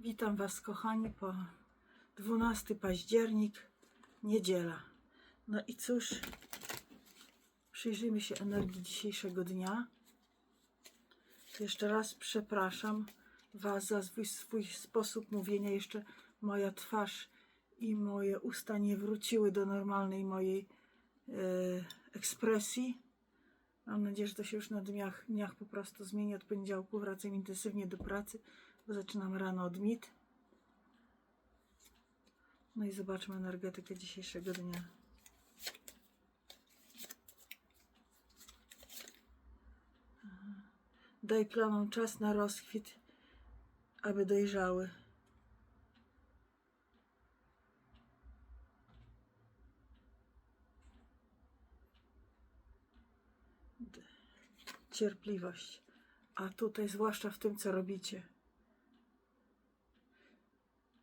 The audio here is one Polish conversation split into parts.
Witam Was, kochani, po 12 październik, niedziela. No i cóż, przyjrzyjmy się energii dzisiejszego dnia. Jeszcze raz przepraszam Was za swój, swój sposób mówienia. Jeszcze moja twarz i moje usta nie wróciły do normalnej mojej e, ekspresji. Mam nadzieję, że to się już na dniach, dniach po prostu zmieni. Od poniedziałku wracam intensywnie do pracy, zaczynam rano od mit. No i zobaczmy energetykę dzisiejszego dnia. Daj planom czas na rozkwit, aby dojrzały. cierpliwość. A tutaj, zwłaszcza w tym, co robicie,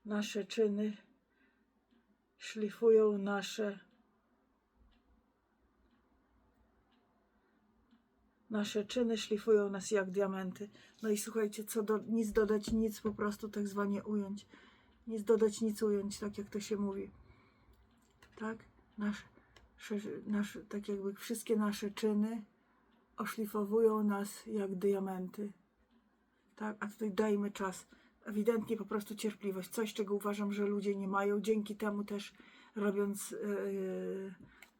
nasze czyny szlifują nasze nasze czyny szlifują nas jak diamenty. No i słuchajcie, co do, nic dodać, nic po prostu tak zwanie ująć. Nic dodać, nic ująć, tak jak to się mówi. Tak? Nasze, nasze, tak jakby wszystkie nasze czyny oszlifowują nas jak diamenty. Tak, a tutaj dajmy czas. Ewidentnie po prostu cierpliwość. Coś, czego uważam, że ludzie nie mają. Dzięki temu też robiąc yy,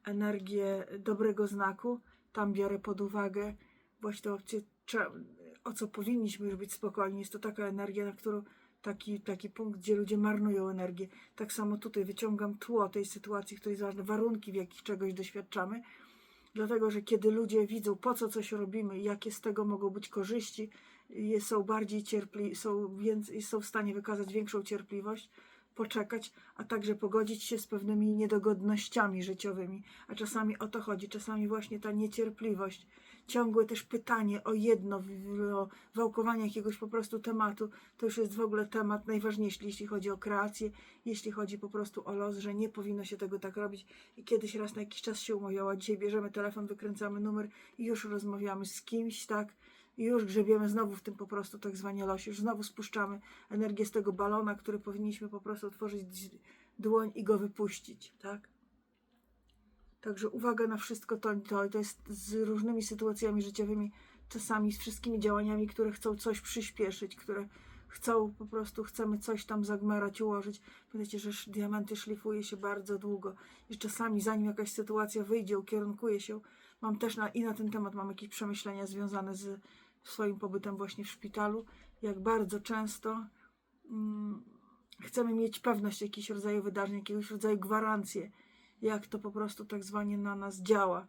energię dobrego znaku, tam biorę pod uwagę właśnie to, o co powinniśmy już być spokojni. Jest to taka energia, na którą taki, taki punkt, gdzie ludzie marnują energię. Tak samo tutaj wyciągam tło tej sytuacji, której jest ważne, warunki, w jakich czegoś doświadczamy. Dlatego, że kiedy ludzie widzą, po co coś robimy jakie z tego mogą być korzyści, są bardziej cierpli, są, więcej, są w stanie wykazać większą cierpliwość, poczekać, a także pogodzić się z pewnymi niedogodnościami życiowymi. A czasami o to chodzi, czasami właśnie ta niecierpliwość, ciągłe też pytanie o jedno, wałkowanie jakiegoś po prostu tematu, to już jest w ogóle temat najważniejszy, jeśli chodzi o kreację, jeśli chodzi po prostu o los, że nie powinno się tego tak robić i kiedyś raz na jakiś czas się umawiała, dzisiaj bierzemy telefon, wykręcamy numer i już rozmawiamy z kimś, tak? I już grzebiemy znowu w tym po prostu tak zwanie losie, już znowu spuszczamy energię z tego balona, który powinniśmy po prostu otworzyć dłoń i go wypuścić, tak? Także uwaga na wszystko to, to, to jest z różnymi sytuacjami życiowymi, czasami z wszystkimi działaniami, które chcą coś przyspieszyć, które chcą, po prostu chcemy coś tam zagmerać, ułożyć. Pamiętajcie, że diamenty szlifuje się bardzo długo i czasami zanim jakaś sytuacja wyjdzie, ukierunkuje się, mam też na, i na ten temat mam jakieś przemyślenia związane z swoim pobytem właśnie w szpitalu, jak bardzo często mm, chcemy mieć pewność jakiegoś rodzaju wydarzeń, jakiegoś rodzaju gwarancję, jak to po prostu tak zwanie na nas działa.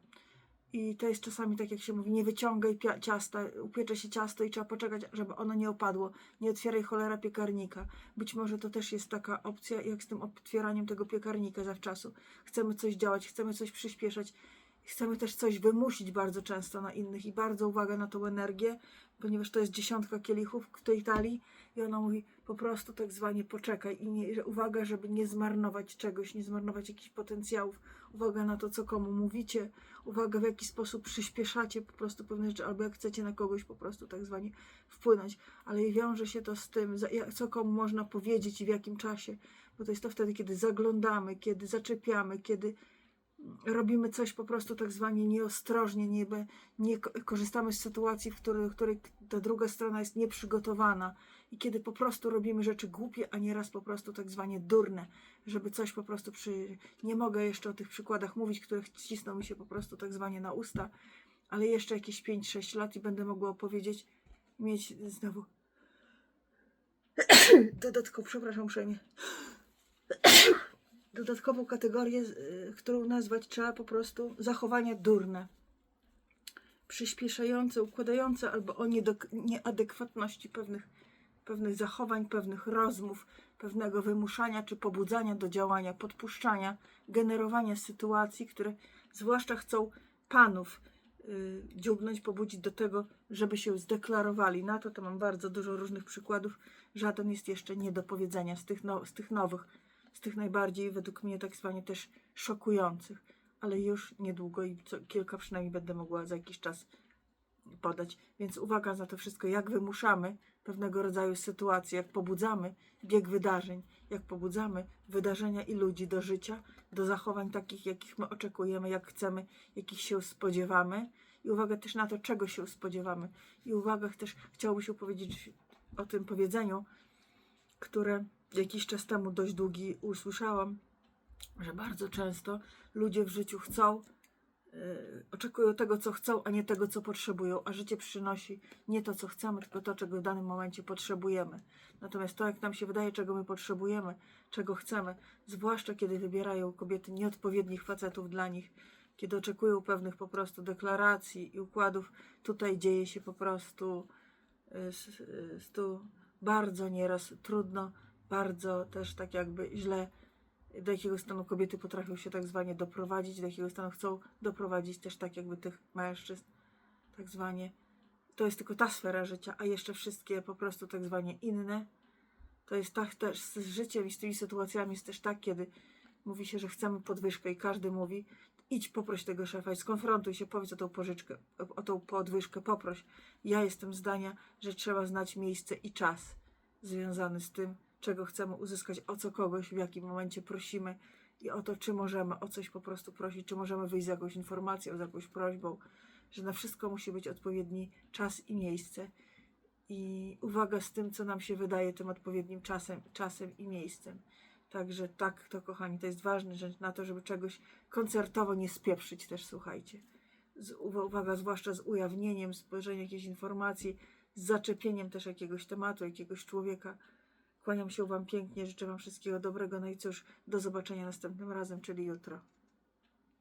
I to jest czasami tak, jak się mówi, nie wyciągaj ciasta, upiecze się ciasto i trzeba poczekać, żeby ono nie opadło. Nie otwieraj cholera piekarnika. Być może to też jest taka opcja, jak z tym otwieraniem tego piekarnika zawczasu. Chcemy coś działać, chcemy coś przyspieszać, chcemy też coś wymusić bardzo często na innych i bardzo uwaga na tą energię, ponieważ to jest dziesiątka kielichów w tej talii i ona mówi po prostu tak zwanie poczekaj i nie, uwaga, żeby nie zmarnować czegoś, nie zmarnować jakichś potencjałów, uwaga na to, co komu mówicie, uwaga w jaki sposób przyspieszacie po prostu pewne rzeczy, albo jak chcecie na kogoś po prostu tak zwanie wpłynąć, ale wiąże się to z tym, co komu można powiedzieć i w jakim czasie, bo to jest to wtedy, kiedy zaglądamy, kiedy zaczepiamy, kiedy robimy coś po prostu tak zwanie nieostrożnie, nie, nie ko- korzystamy z sytuacji, w której, w której ta druga strona jest nieprzygotowana. I kiedy po prostu robimy rzeczy głupie, a nieraz po prostu tak zwanie durne, żeby coś po prostu przy... Nie mogę jeszcze o tych przykładach mówić, które cisną mi się po prostu tak zwanie na usta, ale jeszcze jakieś 5-6 lat i będę mogła opowiedzieć, mieć znowu dodatkowo, przepraszam uprzejmie, dodatkową kategorię, y, którą nazwać trzeba po prostu zachowania durne. Przyspieszające, układające albo o nieadekwatności pewnych, pewnych zachowań, pewnych rozmów, pewnego wymuszania czy pobudzania do działania, podpuszczania, generowania sytuacji, które zwłaszcza chcą panów y, dziubnąć, pobudzić do tego, żeby się zdeklarowali. Na to to mam bardzo dużo różnych przykładów. Żaden jest jeszcze nie do powiedzenia z tych, no, z tych nowych z tych najbardziej według mnie tak zwanie też szokujących, ale już niedługo i co, kilka przynajmniej będę mogła za jakiś czas podać. Więc uwaga na to wszystko, jak wymuszamy pewnego rodzaju sytuacje, jak pobudzamy bieg wydarzeń, jak pobudzamy wydarzenia i ludzi do życia, do zachowań takich, jakich my oczekujemy, jak chcemy, jakich się spodziewamy. I uwaga też na to, czego się spodziewamy. I uwaga też chciałoby się powiedzieć o tym powiedzeniu, które jakiś czas temu dość długi usłyszałam, że bardzo często ludzie w życiu chcą, yy, oczekują tego, co chcą, a nie tego, co potrzebują, a życie przynosi nie to, co chcemy, tylko to, czego w danym momencie potrzebujemy. Natomiast to, jak nam się wydaje, czego my potrzebujemy, czego chcemy, zwłaszcza kiedy wybierają kobiety nieodpowiednich facetów dla nich, kiedy oczekują pewnych po prostu deklaracji i układów, tutaj dzieje się po prostu y, s- y, tu bardzo nieraz trudno, bardzo też tak jakby źle, do jakiego stanu kobiety potrafią się tak zwanie doprowadzić, do jakiego stanu chcą doprowadzić też tak jakby tych mężczyzn, tak zwanie. To jest tylko ta sfera życia, a jeszcze wszystkie po prostu tak zwanie inne. To jest tak też z życiem i z tymi sytuacjami jest też tak, kiedy mówi się, że chcemy podwyżkę i każdy mówi, idź poproś tego szefa skonfrontuj się, powiedz o tą pożyczkę, o tą podwyżkę, poproś. Ja jestem zdania, że trzeba znać miejsce i czas związany z tym, czego chcemy uzyskać, o co kogoś, w jakim momencie prosimy i o to, czy możemy o coś po prostu prosić, czy możemy wyjść z jakąś informacją, z jakąś prośbą, że na wszystko musi być odpowiedni czas i miejsce. I uwaga z tym, co nam się wydaje tym odpowiednim czasem, czasem i miejscem. Także tak, to kochani, to jest ważne, że na to, żeby czegoś koncertowo nie spieprzyć też, słuchajcie. Z, uwa- uwaga, zwłaszcza z ujawnieniem, spojrzeniem jakiejś informacji, z zaczepieniem też jakiegoś tematu, jakiegoś człowieka. Kłaniam się Wam pięknie, życzę Wam wszystkiego dobrego, no i cóż, do zobaczenia następnym razem, czyli jutro.